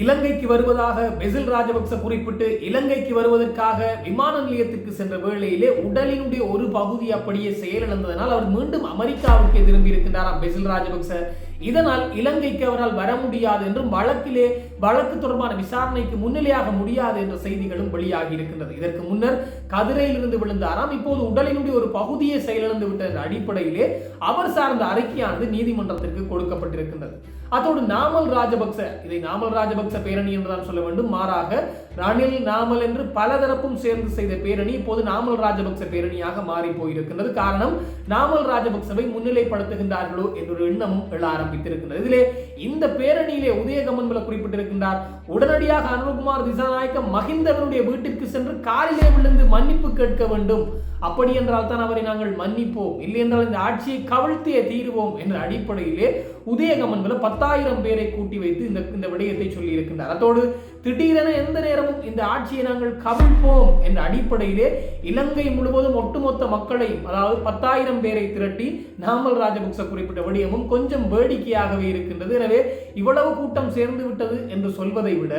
இலங்கைக்கு வருவதாக பெசில் ராஜபக்ச குறிப்பிட்டு இலங்கைக்கு வருவதற்காக விமான நிலையத்துக்கு சென்ற வேளையிலே உடலினுடைய ஒரு பகுதி அப்படியே செயலிழந்ததனால் அவர் மீண்டும் அமெரிக்காவுக்கு திரும்பி இருக்கின்றாராம் பெசில் ராஜபக்ச. இதனால் இலங்கைக்கு அவரால் வர முடியாது என்றும் வழக்கிலே வழக்கு தொடர்பான விசாரணைக்கு முன்னிலையாக முடியாது என்ற செய்திகளும் வெளியாகி இருக்கின்றது. இதற்கு முன்னர் கதிரையிலிருந்து விழுந்தாராம் இப்போது உடலினுடைய ஒரு பகுதியை செயலிழந்து விட்ட அடிப்படையிலே அவர் சார்ந்த அறிக்கையானது நீதிமன்றத்திற்கு கொடுக்கப்பட்டிருக்கின்றது. அதோடு நாமல் ராஜபக்ச இதை நாமல் ராஜபக்ச பேரணி என்றுதான் சொல்ல வேண்டும். மாறாக ரணில் நாமல் என்று பலதரப்பும் சேர்ந்து செய்த பேரணி இப்போது நாமல் ராஜபக்ச பேரணியாக மாறி போயிருக்கின்றது. காரணம் நாமல் ராஜபக்சவை முன்னிலைப்படுத்துகின்றார்களோ என்ற ஒரு எண்ணமும் எழ ஆரம்பித்திருக்கின்றது. இதிலே இந்த பேரணியிலே உதயகமன்பல குறிப்பிட்டிருக்கின்றார் உடனடியாக அனுகுமார் திசாநாயக்க மகிந்தவனுடைய வீட்டிற்கு சென்று காலிலே விழுந்து மன்னிப்பு கேட்க வேண்டும். அப்படி என்றால் தான் அவரை நாங்கள் மன்னிப்போம். இல்லை என்றால் இந்த ஆட்சியை கவிழ்த்தே தீருவோம் என்ற அடிப்படையிலே உதயகமன்பல பத்தாயிரம் பேரை கூட்டி வைத்து இந்த இந்த விடயத்தை சொல்லி இருக்கின்றார் அதோடு திடீரென எந்த நேரமும் இந்த ஆட்சியை நாங்கள் கவிழ்ப்போம் என்ற அடிப்படையிலே இலங்கை முழுவதும் ஒட்டுமொத்த மக்களையும் அதாவது பத்தாயிரம் பேரை திரட்டி நாமல் ராஜபக்ச குறிப்பிட்ட விடயமும் கொஞ்சம் வேடிக்கையாகவே இருக்கின்றது. எனவே இவ்வளவு கூட்டம் சேர்ந்து விட்டது என்று சொல்வதை விட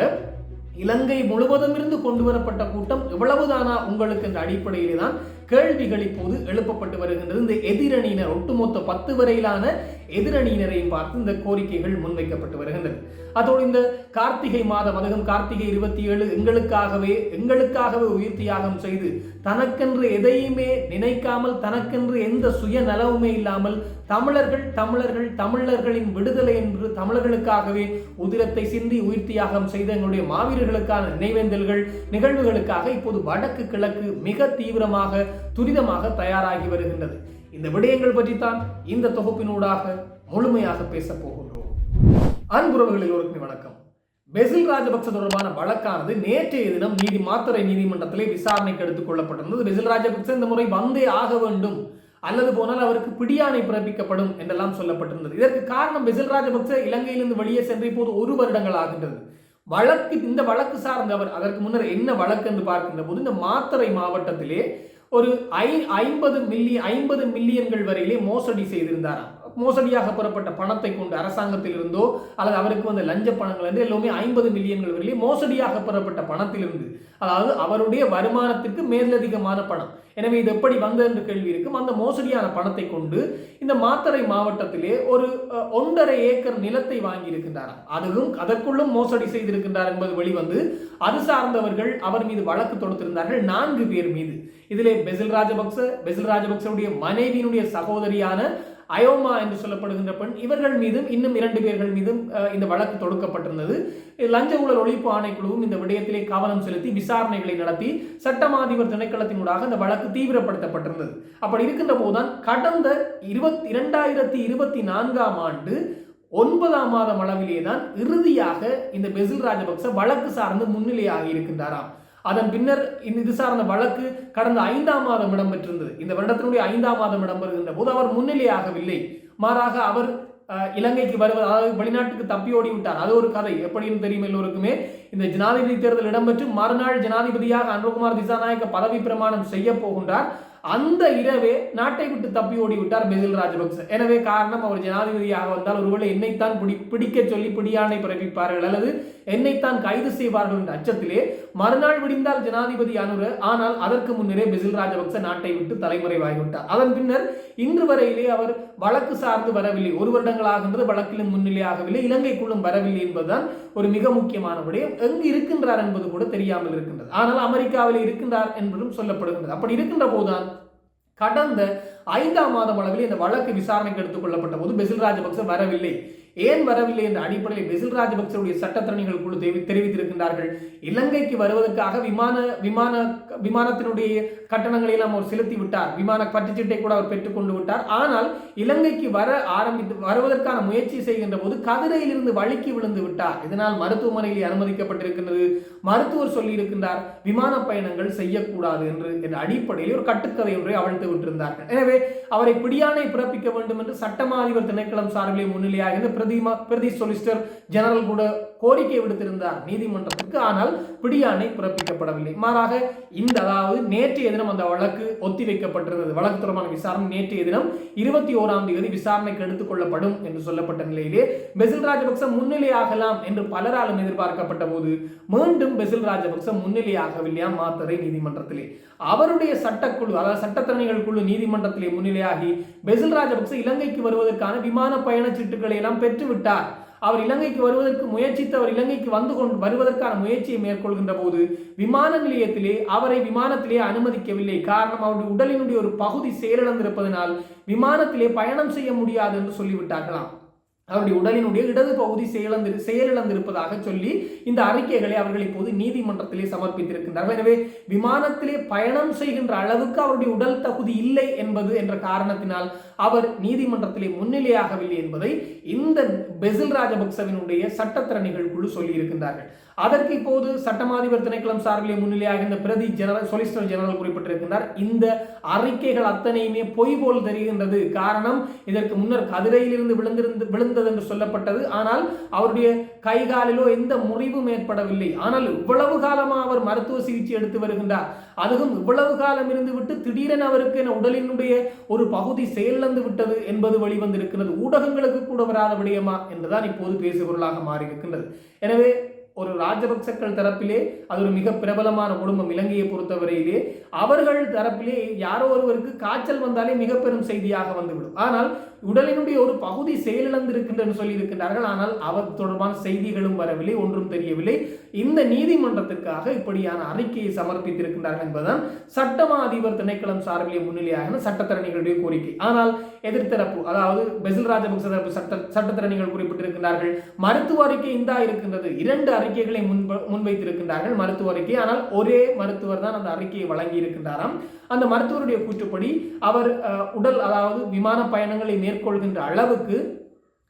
இலங்கை முழுவதும் இருந்து கொண்டு வரப்பட்ட கூட்டம் எவ்வளவுதானா உங்களுக்கு என்ற அடிப்படையிலே தான் கேள்விகள் இப்போது எழுப்பப்பட்டு வருகின்றது. இந்த எதிரணியினர் ஒட்டுமொத்த பத்து வரையிலான எதிரணியினரையும் பார்த்து இந்த கோரிக்கைகள் முன்வைக்கப்பட்டு வருகின்றது அதோடு இந்த கார்த்திகை மாதம் அதுவும் கார்த்திகை இருபத்தி ஏழு எங்களுக்காகவே எங்களுக்காகவே உயிர் தியாகம் செய்து தனக்கென்று எதையுமே நினைக்காமல் தனக்கென்று எந்த சுய நலவுமே இல்லாமல் தமிழர்கள் தமிழர்கள் தமிழர்களின் விடுதலை என்று தமிழர்களுக்காகவே உதிரத்தை சிந்தி உயிர் தியாகம் செய்த எங்களுடைய மாவீரர்களுக்கான நினைவேந்தல்கள் நிகழ்வுகளுக்காக இப்போது வடக்கு கிழக்கு மிக தீவிரமாக துரிதமாக தயாராகி வருகின்றது. இந்த விடயங்கள் பற்றித்தான் இந்த தொகுப்பினூடாக முழுமையாக பேசப் போகின்றோம். அன்புறவுகளில் எல்லோருக்குமே வணக்கம். பெசில் ராஜபக்ச தொடர்பான வழக்கானது நேற்றைய தினம் நீதி மாத்தறை நீதிமன்றத்திலே விசாரணைக்கு எடுத்துக் கொள்ளப்பட்டிருந்தது. பெசில் ராஜபக்ச இந்த முறை வந்தே ஆக வேண்டும். அல்லது போனால் அவருக்கு பிடியாணை பிறப்பிக்கப்படும் என்றெல்லாம் சொல்லப்பட்டிருந்தது. இதற்கு காரணம் பெசில் ராஜபக்ச இலங்கையிலிருந்து வெளியே சென்று இப்போது ஒரு வருடங்கள் ஆகின்றது. வழக்கு இந்த வழக்கு சார்ந்த அவர் அதற்கு முன்னர் என்ன வழக்கு என்று பார்க்கின்ற போது இந்த மாத்தறை மாவட்டத்திலே ஒரு ஐ ஐம்பது மில்லி ஐம்பது மில்லியன்கள் வரையிலே மோசடி செய்திருந்தாராம். மோசடியாக பெறப்பட்ட பணத்தை கொண்டு அரசாங்கத்தில் இருந்தோ அல்லது அவருக்கு வந்த லஞ்ச பணங்கள் இருந்து எல்லாமே ஐம்பது மில்லியன்கள் வரையிலே மோசடியாக பெறப்பட்ட பணத்திலிருந்து. அதாவது அவருடைய வருமானத்திற்கு மேலதிகமான பணம். எனவே இது எப்படி வந்தது என்று கேள்வி இருக்கும். அந்த மோசடியான பணத்தை கொண்டு இந்த மாத்தறை மாவட்டத்திலே ஒரு ஒன்றரை ஏக்கர் நிலத்தை வாங்கி இருக்கின்றார் அதுவும் அதற்குள்ளும் மோசடி செய்திருக்கின்றார் என்பது வெளிவந்து அது சார்ந்தவர்கள் அவர் மீது வழக்கு தொடுத்திருந்தார்கள் நான்கு பேர் மீது. இதிலே பெசில் ராஜபக்ச பெசில் ராஜபக்சனுடைய மனைவியினுடைய சகோதரியான அயோமா என்று சொல்லப்படுகின்ற பெண் இவர்கள் மீதும் இன்னும் இரண்டு பேர்கள் மீதும் அஹ், இந்த வழக்கு தொடுக்கப்பட்டிருந்தது. லஞ்ச ஊழல் ஒழிப்பு ஆணைக்குழுவும் இந்த விடயத்திலே கவனம் செலுத்தி விசாரணைகளை நடத்தி சட்டமாதிபர் திணைக்களத்தினூடாக இந்த வழக்கு தீவிரப்படுத்தப்பட்டிருந்தது. அப்படி இருக்கின்ற போதுதான் கடந்த இருபத்தி இரண்டாயிரத்தி இருபத்தி நான்காம் ஆண்டு ஒன்பதாம் மாதம் அளவிலே தான் இறுதியாக இந்த பெசில் ராஜபக்ச வழக்கு சார்ந்து முன்னிலையாகி இருக்கின்றாராம். அதன் பின்னர் இது சார்ந்த வழக்கு கடந்த ஐந்தாம் மாதம் இடம்பெற்றிருந்தது. இந்த வருடத்தினுடைய ஐந்தாம் மாதம் இடம்பெறுகின்ற போது அவர் முன்னிலையாகவில்லை. மாறாக அவர் இலங்கைக்கு வருவது அதாவது வெளிநாட்டுக்கு தப்பி ஓடி விட்டார் அது ஒரு கதை. எப்படின்னு தெரியும் எல்லோருக்குமே? இந்த ஜனாதிபதி தேர்தல் இடம்பெற்று மறுநாள் ஜனாதிபதியாக அனுகுமார் திசாநாயக்க பதவி பிரமாணம் செய்ய போகின்றார். அந்த இரவே நாட்டை விட்டு தப்பி ஓடி விட்டார் பெசில் ராஜபக்ச. எனவே காரணம் அவர் ஜனாதிபதியாக வந்தால் ஒருவேளை என்னைத்தான் பிடி பிடிக்க சொல்லி பிடியாணை பிறப்பிப்பார்கள் அல்லது என்னைத்தான் கைது செய்வார்கள் என்ற அச்சத்திலே மறுநாள் விடிந்தால் ஜனாதிபதி அனுர ஆனால் அதற்கு முன்னரே பெசில் ராஜபக்ச நாட்டை விட்டு தலைமறைவாகிவிட்டார். அதன் பின்னர் இன்று வரையிலே அவர் வழக்கு சார்ந்து வரவில்லை. ஒரு வருடங்களாகின்றது வழக்கிலும் முன்னிலையாகவில்லை இலங்கைக்குள்ளும் வரவில்லை என்பதுதான் ஒரு மிக முக்கியமான விடயம். எங்கு இருக்கின்றார் என்பது கூட தெரியாமல் இருக்கின்றது. ஆனால் அமெரிக்காவில் இருக்கின்றார் என்பதும் சொல்லப்படுகின்றது. அப்படி இருக்கின்ற போதுதான் கடந்த ஐந்தாம் மாதம் அளவில் இந்த வழக்கு விசாரணைக்கு எடுத்துக் கொள்ளப்பட்ட போது பெசில் ராஜபக்ச வரவில்லை. ஏன் வரவில்லை என்ற அடிப்படையில் பெசில் ராஜபக்சருடைய சட்டத்தரணிகள் குழு தெரிவித்திருக்கின்றார்கள். இலங்கைக்கு வருவதற்காக விமான விமான விமானத்தினுடைய கட்டணங்களை எல்லாம் அவர் செலுத்தி விட்டார். விமான பட்டுச்சீட்டை கூட அவர் பெற்றுக்கொண்டு விட்டார். ஆனால் இலங்கைக்கு வர ஆரம்பித்து வருவதற்கான முயற்சி செய்கின்ற போது கதிரையிலிருந்து வழுக்கி விழுந்து விட்டார். இதனால் மருத்துவமனையில் அனுமதிக்கப்பட்டிருக்கின்றது. மருத்துவர் சொல்லியிருக்கின்றார் விமான பயணங்கள் செய்யக்கூடாது என்று என்ற அடிப்படையில் ஒரு கட்டுக்கதை ஒன்றை அவழ்த்து விட்டிருந்தார்கள் எனவே அவரை பிடியானை பிறப்பிக்க வேண்டும் என்று சட்டமா அதிபர் திணைக்களம் சார்பிலே முன்னிலையாக இருந்து பிரதிமா பிரதி சொலிசிட்டர் ஜெனரல் கூட கோரிக்கை விடுத்திருந்தார் நீதிமன்றத்திற்கு ஆனால் பிடியாணை பிறப்பிக்கப்படவில்லை. மாறாக இந்த அதாவது நேற்றைய தினம் அந்த வழக்கு ஒத்திவைக்கப்பட்டிருந்தது. வழக்கு தொடர்பான விசாரணை நேற்றைய தினம் இருபத்தி ஓராம் தேதி விசாரணைக்கு எடுத்துக் கொள்ளப்படும் என்று சொல்லப்பட்ட நிலையிலே பெசில் ராஜபக்ச முன்னிலையாகலாம் என்று பலராலும் எதிர்பார்க்கப்பட்ட போது மீண்டும் பெசில் ராஜபக்ச முன்னிலையாகவில்லையா மாத்தரை நீதிமன்றத்திலே. அவருடைய சட்டக்குழு அதாவது சட்டத்தரணிகள் குழு நீதிமன்றத்திலே முன்னிலையாகி பெசில் ராஜபக்ச இலங்கைக்கு வருவதற்கான விமான பயண சீட்டுகளை எல்லாம் பெற்றுவிட்டார். அவர் இலங்கைக்கு வருவதற்கு முயற்சித்து அவர் இலங்கைக்கு வந்து கொண்டு வருவதற்கான முயற்சியை மேற்கொள்கின்ற போது விமான நிலையத்திலே அவரை விமானத்திலே அனுமதிக்கவில்லை. காரணம் அவருடைய உடலினுடைய ஒரு பகுதி செயலிழந்திருப்பதனால் விமானத்திலே பயணம் செய்ய முடியாது என்று சொல்லிவிட்டார்களாம். அவருடைய உடலினுடைய இடது பகுதி செயலந்து செயலிழந்திருப்பதாக சொல்லி இந்த அறிக்கைகளை அவர்கள் இப்போது நீதிமன்றத்திலே சமர்ப்பித்திருக்கின்றார்கள் எனவே விமானத்திலே பயணம் செய்கின்ற அளவுக்கு அவருடைய உடல் தகுதி இல்லை என்பது என்ற காரணத்தினால் அவர் நீதிமன்றத்திலே முன்னிலையாகவில்லை என்பதை இந்த பெசில் ராஜபக்சவினுடைய சட்டத்திறனிகள் குழு சொல்லியிருக்கின்றார்கள். அதற்கு இப்போது சட்டமாதிபர் திணைக்களம் சார்பிலே முன்னிலையாக இந்த பிரதி ஜெனரல் சொலிசிட்டர் ஜெனரல் குறிப்பிட்டிருக்கின்றார். இந்த அறிக்கைகள் அத்தனையுமே பொய் போல் தெரிகின்றது. காரணம் இதற்கு முன்னர் கதிரையிலிருந்து விழுந்திருந்து விழுந்தது என்று சொல்லப்பட்டது. ஆனால் அவருடைய கைகாலிலோ எந்த முறிவும் ஏற்படவில்லை. ஆனால் இவ்வளவு காலமாக அவர் மருத்துவ சிகிச்சை எடுத்து வருகின்றார். அதுவும் இவ்வளவு காலம் இருந்து விட்டு திடீரென அவருக்கு என உடலினுடைய ஒரு பகுதி செயலிழந்து விட்டது என்பது வெளிவந்திருக்கிறது. ஊடகங்களுக்கு கூட வராத விடயமா என்றுதான் இப்போது பேசுபொருளாக மாறியிருக்கின்றது. எனவே ஒரு ராஜபக்சக்கள் தரப்பிலே அது ஒரு மிக பிரபலமான குடும்பம் இலங்கையை பொறுத்தவரையிலே அவர்கள் தரப்பிலே யாரோ ஒருவருக்கு காய்ச்சல் வந்தாலே மிக பெரும் செய்தியாக வந்துவிடும். ஆனால் உடலினுடைய ஒரு பகுதி செயலிழந்திருக்கின்றன சொல்லி இருக்கின்றார்கள் ஆனால் அவர் தொடர்பான செய்திகளும் வரவில்லை ஒன்றும் தெரியவில்லை. இந்த நீதிமன்றத்திற்காக இப்படியான அறிக்கையை சமர்ப்பித்திருக்கின்றார்கள் என்பதுதான் சட்டமா அதிபர் திணைக்களம் சார்பிலே முன்னிலையாக சட்டத்தரணிகளுடைய கோரிக்கை. ஆனால் எதிர்த்தரப்பு அதாவது பெசில் ராஜபக்ச தரப்பு சட்ட சட்டத்திறனிகள் குறிப்பிட்டிருக்கிறார்கள் மருத்துவ அறிக்கை இந்தா இருக்கின்றது. இரண்டு அறிக்கைகளை முன் முன்வைத்திருக்கின்றார்கள் மருத்துவ அறிக்கை. ஆனால் ஒரே மருத்துவர் தான் அந்த அறிக்கையை வழங்கி இருக்கின்றாராம் அந்த மருத்துவருடைய கூற்றுப்படி அவர் உடல் அதாவது விமான பயணங்களை மேற்கொள்கின்ற அளவுக்கு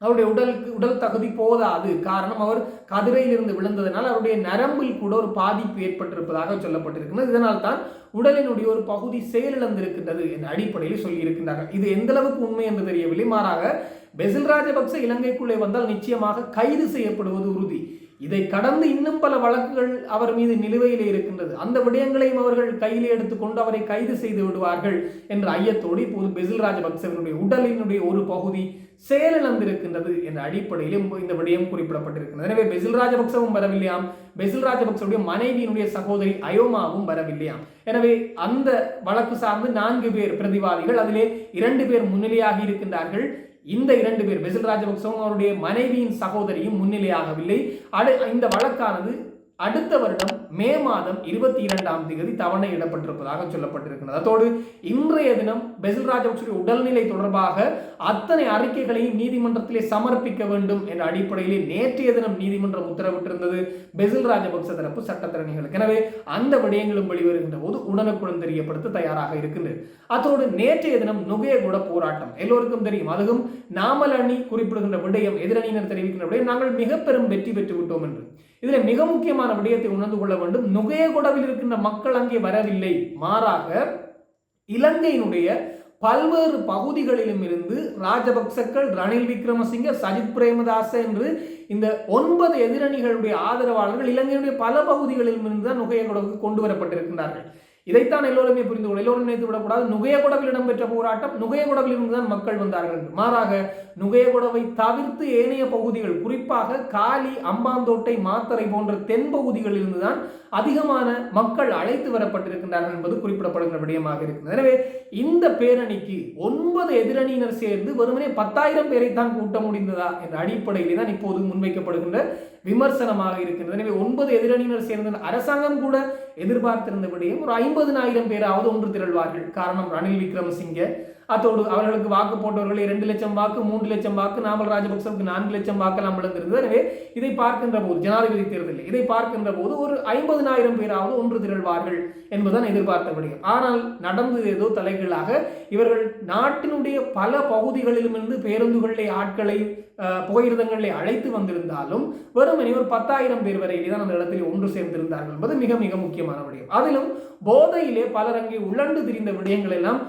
அவருடைய உடலுக்கு உடல் தகுதி போதாது. காரணம் அவர் கதிரையிலிருந்து விழுந்ததனால் அவருடைய நரம்பில் கூட ஒரு பாதிப்பு ஏற்பட்டிருப்பதாக சொல்லப்பட்டிருக்கிறது. இதனால் தான் உடலினுடைய ஒரு பகுதி செயலிழந்திருக்கின்றது என்ற அடிப்படையில் சொல்லியிருக்கின்றார்கள். இது எந்த அளவுக்கு உண்மை என்று தெரியவில்லை. மாறாக பெசில் ராஜபக்ச இலங்கைக்குள்ளே வந்தால் நிச்சயமாக கைது செய்யப்படுவது உறுதி. இதை கடந்து இன்னும் பல வழக்குகள் அவர் மீது நிலுவையிலே இருக்கின்றது. அந்த விடயங்களையும் அவர்கள் கையில் எடுத்துக்கொண்டு அவரை கைது செய்து விடுவார்கள் என்ற ஐயத்தோடு இப்போது பெசில் ராஜபக்சவனுடைய உடலினுடைய ஒரு பகுதி செயலிழந்திருக்கின்றது என்ற அடிப்படையிலும் இந்த விடயம் குறிப்பிடப்பட்டிருக்கிறது எனவே பெசில் ராஜபக்சவும் வரவில்லையாம். பெசில் ராஜபக்சவுடைய மனைவியினுடைய சகோதரி அயோமாவும் வரவில்லையாம். எனவே அந்த வழக்கு சார்ந்து நான்கு பேர் பிரதிவாதிகள் அதிலே இரண்டு பேர் முன்னிலையாகி இருக்கின்றார்கள். இந்த இரண்டு பேர் பெசில் ராஜபக்சவும் அவருடைய மனைவியின் சகோதரியும் முன்னிலையாகவில்லை. அடு இந்த வழக்கானது அடுத்த வருடம் மே மாதம் இருபத்தி இரண்டாம் தேதி தவணையிடப்பட்டிருப்பதாக சொல்லப்பட்டிருக்கிறது. அதோடு இன்றைய தினம் பெசில் ராஜபக்சே உடல்நிலை தொடர்பாக அத்தனை அறிக்கைகளையும் நீதிமன்றத்திலே சமர்ப்பிக்க வேண்டும் என்ற அடிப்படையிலே நேற்றைய தினம் நீதிமன்றம் உத்தரவிட்டிருந்தது பெசில் ராஜபக்ச தரப்பு சட்டத்திறனிகளுக்கு எனவே அந்த விடயங்களும் வெளிவருகின்ற போது உடனுக்குடன் தெரியப்படுத்த தயாராக இருக்கின்றது அதோடு நேற்றைய தினம் நுகையகுட போராட்டம். எல்லோருக்கும் தெரியும். அதுவும் நாமல் அணி குறிப்பிடுகின்ற விடயம் எதிரணியினர் தெரிவிக்கின்ற விடயம் நாங்கள் மிக பெரும் வெற்றி பெற்று விட்டோம் என்று. இதில் மிக முக்கியமான விடயத்தை உணர்ந்து கொள்ள வேண்டும். நுகையகுடவில் இருக்கின்ற மக்கள் அங்கே வரவில்லை. மாறாக இலங்கையினுடைய பல்வேறு பகுதிகளிலும் இருந்து ராஜபக்சக்கள் ரணில் விக்ரமசிங்க சஜித் பிரேமதாச என்று இந்த ஒன்பது எதிரணிகளுடைய ஆதரவாளர்கள் இலங்கையினுடைய பல பகுதிகளிலும் இருந்து தான் நுகையகுடவுக்கு கொண்டு வரப்பட்டிருக்கின்றார்கள். இதைத்தான் எல்லோருமே புரிந்து கொள்ள எல்லோரும் நினைத்து விடக்கூடாது. நுகையகுடவில் இடம்பெற்ற போராட்டம் நுகையகுடவில் இருந்துதான் மக்கள் வந்தார்கள். மாறாக நுகையகுடவை தவிர்த்து ஏனைய பகுதிகள் குறிப்பாக காலி அம்பாந்தோட்டை மாத்தரை போன்ற தென் பகுதிகளில் இருந்துதான் அதிகமான மக்கள் அழைத்து வரப்பட்டிருக்கின்றார்கள் என்பது குறிப்பிடப்படுகிற விடயமாக இருக்கிறது எனவே இந்த பேரணிக்கு ஒன்பது எதிரணியினர் சேர்ந்து வெறுமனே பத்தாயிரம் பேரை தான் கூட்ட முடிந்ததா என்ற அடிப்படையிலே தான் இப்போது முன்வைக்கப்படுகின்ற விமர்சனமாக இருக்கின்றது. எனவே ஒன்பது எதிரணியினர் சேர்ந்த அரசாங்கம் கூட எதிர்பார்த்திருந்த விடயம் ஒரு ஐம்பதுனாயிரம் பேராவது ஒன்று திரள்வார்கள். காரணம் ரணில் விக்ரமசிங்கே. அத்தோடு அவர்களுக்கு வாக்கு போட்டவர்களே ரெண்டு லட்சம் வாக்கு மூன்று லட்சம் வாக்கு நாமல் ராஜபக்சவுக்கு நான்கு லட்சம் வாக்கெல்லாம் விழுந்திருந்தது. எனவே இதை பார்க்கின்ற போது ஜனாதிபதி தேர்தலில் இதை பார்க்கின்ற போது ஒரு ஐம்பதுனாயிரம் பேராவது ஒன்று திரள்வார்கள் என்பதுதான் எதிர்பார்த்த முடியும் ஆனால் நடந்தது ஏதோ தலைகளாக இவர்கள் நாட்டினுடைய பல பகுதிகளிலும் இருந்து பேருந்துகளிலே ஆட்களை அஹ், அழைத்து வந்திருந்தாலும் வெறுமனே ஒரு பத்தாயிரம் பேர் வரையிலே தான் அந்த இடத்தில் ஒன்று சேர்ந்திருந்தார்கள் என்பது மிக மிக முக்கியமான விடயம். அதிலும் போதையிலே பலர் அங்கே உழண்டு திரிந்த விடயங்கள் எல்லாம்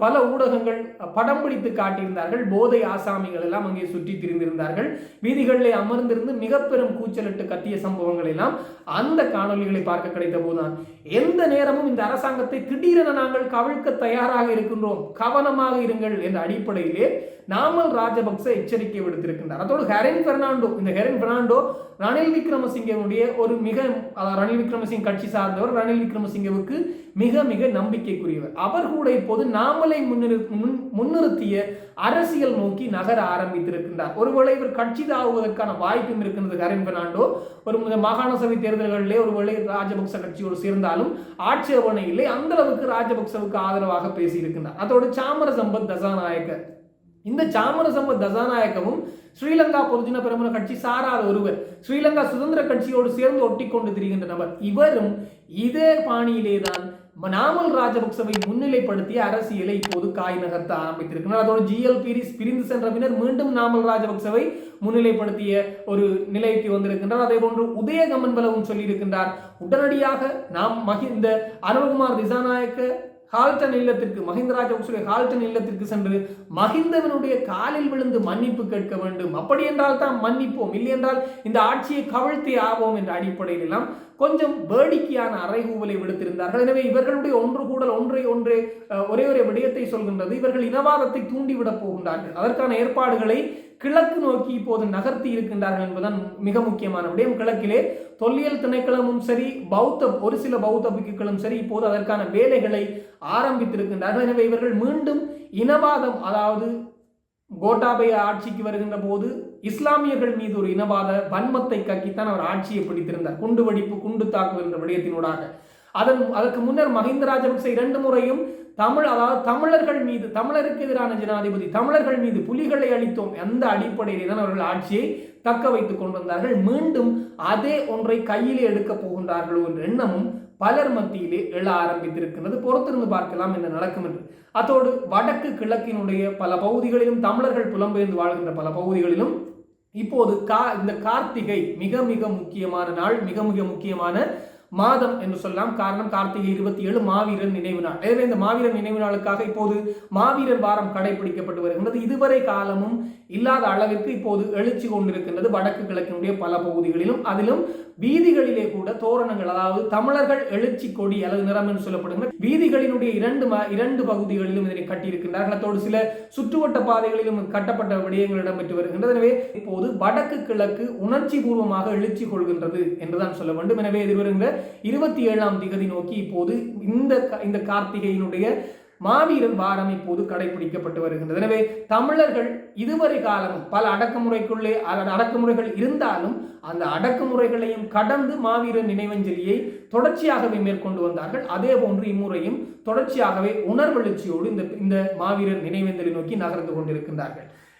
பல ஊடகங்கள் படம் பிடித்து காட்டியிருந்தார்கள். போதை ஆசாமிகள் எல்லாம் அங்கே சுற்றி திரிந்திருந்தார்கள். வீதிகளிலே அமர்ந்திருந்து மிக பெரும் கூச்சலிட்டு கத்திய சம்பவங்கள் எல்லாம் அந்த காணொளிகளை பார்க்க கிடைத்த போதுதான் எந்த நேரமும் இந்த அரசாங்கத்தை திடீரென நாங்கள் கவிழ்க்க தயாராக இருக்கின்றோம். கவனமாக இருங்கள் என்ற அடிப்படையிலே நாமல் ராஜபக்ச எச்சரிக்கை விடுத்திருக்கின்றார். அதோடு ஹெரன் பெர்னாண்டோ இந்த ஹெரன் பெர்னாண்டோ ரணில் விக்ரமசிங்கனுடைய ஒரு மிக ரணில் விக்ரமசிங்க கட்சி சார்ந்தவர் ரணில் விக்ரமசிங்கவுக்கு மிக மிக நம்பிக்கைக்குரியவர். அவர் கூட இப்போது நாமலை முன்னிறு- முன் முன்னிறுத்திய அரசியல் நோக்கி நகர ஆரம்பித்திருக்கின்றார். ஒருவேளை இவர் கட்சி தாவுவதற்கான வாய்ப்பும் இருக்கின்றது ஹரின் பெர்னாண்டோ. ஒரு மாகாண சபை தேர்தல்களிலே ஒருவேளை ராஜபக்ச கட்சியோடு சேர்ந்தாலும் ஆட்சேபனை இல்லை. அந்த அளவுக்கு ராஜபக்சவுக்கு ஆதரவாக பேசியிருக்கின்றார். அதோடு சாமர சம்பத் தசாநாயக்க இந்த சாமர சம்பத் தசாநாயக்கவும் ஸ்ரீலங்கா பொதுஜன பெருமன கட்சி சாராத ஒருவர் ஸ்ரீலங்கா சுதந்திர கட்சியோடு சேர்ந்து ஒட்டி கொண்டு திரிகின்ற நபர். இவரும் இதே பாணியிலே தான் நாமல் ராஜபக்சவை முன்னிலைப்படுத்திய அரசியலை இப்போது காய் நகர்த்த ஆரம்பித்திருக்கிறார். அதோடு ஜிஎல் பீரிஸ் பிரிந்து சென்ற பின்னர் மீண்டும் நாமல் ராஜபக்சவை முன்னிலைப்படுத்திய ஒரு நிலைக்கு வந்திருக்கின்றார். அதே போன்று உதயகமன் பலவும் சொல்லியிருக்கின்றார். உடனடியாக நாம் மகிந்த அனுபகுமார் திசாநாயக்க ஹால்டன் இல்லத்திற்கு மஹிந்த ராஜபக்சே ஹால்டன் இல்லத்திற்கு சென்று மகிந்தவனுடைய காலில் விழுந்து மன்னிப்பு கேட்க வேண்டும். அப்படி என்றால் தான் மன்னிப்போம். இல்லை என்றால் இந்த ஆட்சியை கவிழ்த்தி ஆவோம் என்ற அடிப்படையில் எல்லாம் கொஞ்சம் வேடிக்கையான அறைகூவலை விடுத்திருந்தார்கள். எனவே இவர்களுடைய ஒன்று கூடல் ஒன்றை ஒன்று ஒரே ஒரே விடயத்தை சொல்கின்றது. இவர்கள் இனவாதத்தை தூண்டிவிடப் போகின்றார்கள். அதற்கான ஏற்பாடுகளை கிழக்கு நோக்கி இப்போது நகர்த்தி இருக்கின்றார்கள் என்பதுதான் மிக முக்கியமான விடயம். கிழக்கிலே தொல்லியல் திணைக்களமும் சரி பௌத்த ஒரு சில பௌத்த பிக்குகளும் சரி இப்போது அதற்கான வேலைகளை ஆரம்பித்திருக்கின்றார்கள். எனவே இவர்கள் மீண்டும் இனவாதம் அதாவது கோட்டாபய ஆட்சிக்கு வருகின்ற போது இஸ்லாமியர்கள் மீது ஒரு இனவாத வன்மத்தை கக்கித்தான் அவர் ஆட்சியை பிடித்திருந்தார். குண்டு வெடிப்பு குண்டு தாக்குதல் என்ற விடயத்தினூடாக. அதன் அதற்கு முன்னர் மஹிந்த ராஜபக்ச இரண்டு முறையும் தமிழ் அதாவது தமிழர்கள் மீது தமிழருக்கு எதிரான ஜனாதிபதி தமிழர்கள் மீது புலிகளை அளித்தோம் அந்த அடிப்படையிலே தான் அவர்கள் ஆட்சியை தக்க வைத்துக் கொண்டிருந்தார்கள் மீண்டும் அதே ஒன்றை கையிலே எடுக்கப் போகின்றார்கள் என்ற எண்ணமும் பலர் மத்தியிலே எழ ஆரம்பித்திருக்கின்றது. பொறுத்திருந்து பார்க்கலாம் என்ன நடக்கும் என்று அதோடு வடக்கு கிழக்கினுடைய பல பகுதிகளிலும் தமிழர்கள் புலம்பெயர்ந்து வாழ்கின்ற பல பகுதிகளிலும் இப்போது கா இந்த கார்த்திகை மிக மிக முக்கியமான நாள் மிக மிக முக்கியமான மாதம் என்று சொல்லலாம். காரணம் கார்த்திகை இருபத்தி ஏழு மாவீரர் நினைவு நாள். எனவே இந்த மாவீரர் நினைவு நாளுக்காக இப்போது மாவீரர் வாரம் கடைபிடிக்கப்பட்டு வருகின்றது. இதுவரை காலமும் இல்லாத அளவிற்கு இப்போது எழுச்சி கொண்டிருக்கின்றது வடக்கு கிழக்கினுடைய பல பகுதிகளிலும். அதிலும் வீதிகளிலே கூட தோரணங்கள் அதாவது தமிழர்கள் எழுச்சி கொடி அல்லது நிறம் என்று சொல்லப்படுகின்ற வீதிகளினுடைய இரண்டு இரண்டு பகுதிகளிலும் இதனை கட்டியிருக்கின்றார்கள். அத்தோடு சில சுற்றுவட்ட பாதைகளிலும் கட்டப்பட்ட விடயங்கள் இடம்பெற்று வருகின்றது. எனவே இப்போது வடக்கு கிழக்கு உணர்ச்சி பூர்வமாக எழுச்சி கொள்கின்றது என்றுதான் சொல்ல வேண்டும். எனவே இது வருகின்ற இருபத்தி ஏழாம் திகதி நோக்கி இப்போது இந்த க- இந்த கார்த்திகையினுடைய மாவீரன் வாரம் இப்போது கடைபிடிக்கப்பட்டு வருகின்றது. எனவே தமிழர்கள் இதுவரை காலமும் பல அடக்குமுறைக்குள்ளே அடக்குமுறைகள் இருந்தாலும் அந்த அடக்குமுறைகளையும் கடந்து மாவீரன் நினைவஞ்சலியை தொடர்ச்சியாகவே மேற்கொண்டு வந்தார்கள். அதே போன்று இம்முறையும் தொடர்ச்சியாகவே உணர்வெழுச்சியோடு இந்த இந்த மாவீரர் நினைவேந்தலை நோக்கி நகர்ந்து கொண்டிருக்கின்றார்கள்.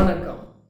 வணக்கம்.